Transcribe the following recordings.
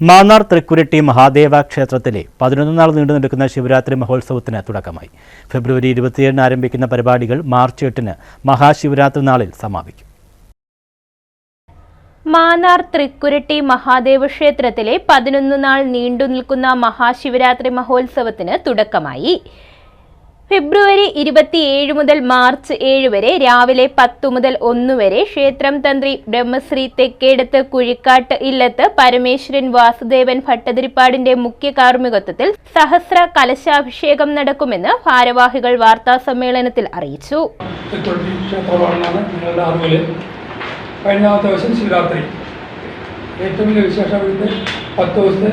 മാന്നാർ തൃക്കുരട്ടി മഹാദേവ ക്ഷേത്രത്തിലെ പതിനൊന്ന് നാൾ നീണ്ടു നിൽക്കുന്ന ശിവരാത്രി മഹോത്സവത്തിന് തുടക്കമായി. ഫെബ്രുവരി ഇരുപത്തിയേഴിന് ആരംഭിക്കുന്ന പരിപാടികൾ മാർച്ച് എട്ടിന് മഹാശിവരാത്രി നാളിൽ സമാപിക്കും. മാന്നാർ തൃക്കുരട്ടി മഹാദേവ ക്ഷേത്രത്തിലെ പതിനൊന്ന് നാൾ നീണ്ടു നിൽക്കുന്ന മഹാശിവരാത്രി മഹോത്സവത്തിന് തുടക്കമായി. ഫെബ്രുവരി ഇരുപത്തിയേഴ് മുതൽ മാർച്ച് ഏഴ് വരെ രാവിലെ പത്തു മുതൽ ഒന്ന് വരെ ക്ഷേത്രം തന്ത്രി ബ്രഹ്മശ്രീ തെക്കേടത്ത് കുഴിക്കാട്ട് ഇല്ലത്ത് പരമേശ്വരൻ വാസുദേവൻ ഭട്ടതിരിപ്പാടിന്റെ മുഖ്യ കാർമ്മികത്വത്തിൽ സഹസ്ര കലശാഭിഷേകം നടക്കുമെന്ന് ഭാരവാഹികൾ വാർത്താ സമ്മേളനത്തിൽ അറിയിച്ചു. കഴിഞ്ഞാമത്തെ ദിവസം ശിവരാത്രി. ഏറ്റവും വലിയ വിശേഷം പത്ത് ദിവസത്തെ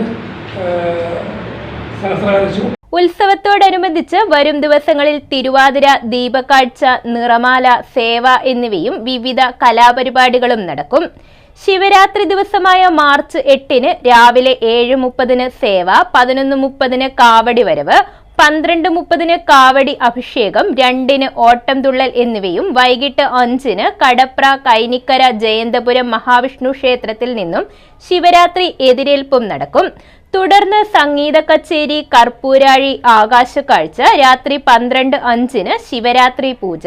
സഹസ്രകാലശു ഉത്സവത്തോടനുബന്ധിച്ച് വരും ദിവസങ്ങളിൽ തിരുവാതിര ദീപക്കാഴ്ച നിറമാല സേവ എന്നിവയും വിവിധ കലാപരിപാടികളും നടക്കും. ശിവരാത്രി ദിവസമായ മാർച്ച് എട്ടിന് രാവിലെ ഏഴ് മുപ്പതിന് സേവ പതിനൊന്ന് മുപ്പതിന് കാവടി വരവ് പന്ത്രണ്ട് മുപ്പതിന് കാവടി അഭിഷേകം രണ്ടിന് ഓട്ടം തുള്ളൽ എന്നിവയും വൈകിട്ട് അഞ്ചിന് കടപ്ര കൈനിക്കര ജയന്തപുരം മഹാവിഷ്ണു ക്ഷേത്രത്തിൽ നിന്നും ശിവരാത്രി എതിരേൽപ്പും നടക്കും. തുടർന്ന് സംഗീത കച്ചേരി കർപ്പൂരാഴി ആകാശക്കാഴ്ച രാത്രി പന്ത്രണ്ട് അഞ്ചിന് ശിവരാത്രി പൂജ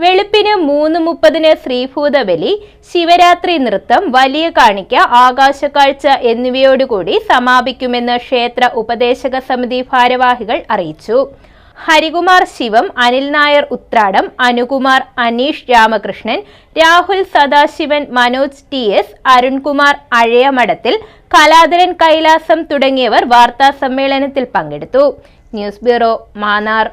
വെളുപ്പിന് മൂന്ന് മുപ്പതിന് ശ്രീഭൂതബലി ശിവരാത്രി നൃത്തം വലിയ കാണിക്ക ആകാശക്കാഴ്ച എന്നിവയോടുകൂടി സമാപിക്കുമെന്ന് ക്ഷേത്ര ഉപദേശക സമിതി ഭാരവാഹികൾ അറിയിച്ചു. ഹരികുമാർ ശിവം അനിൽ നായർ ഉത്രാടം അനുകുമാർ അനീഷ് രാമകൃഷ്ണൻ രാഹുൽ സദാശിവൻ മനോജ് ടി എസ് അരുൺകുമാർ അഴയമഠത്തിൽ കലാധരൻ കൈലാസം തുടങ്ങിയവർ വാർത്താ സമ്മേളനത്തിൽ പങ്കെടുത്തു. News bureau Mannar.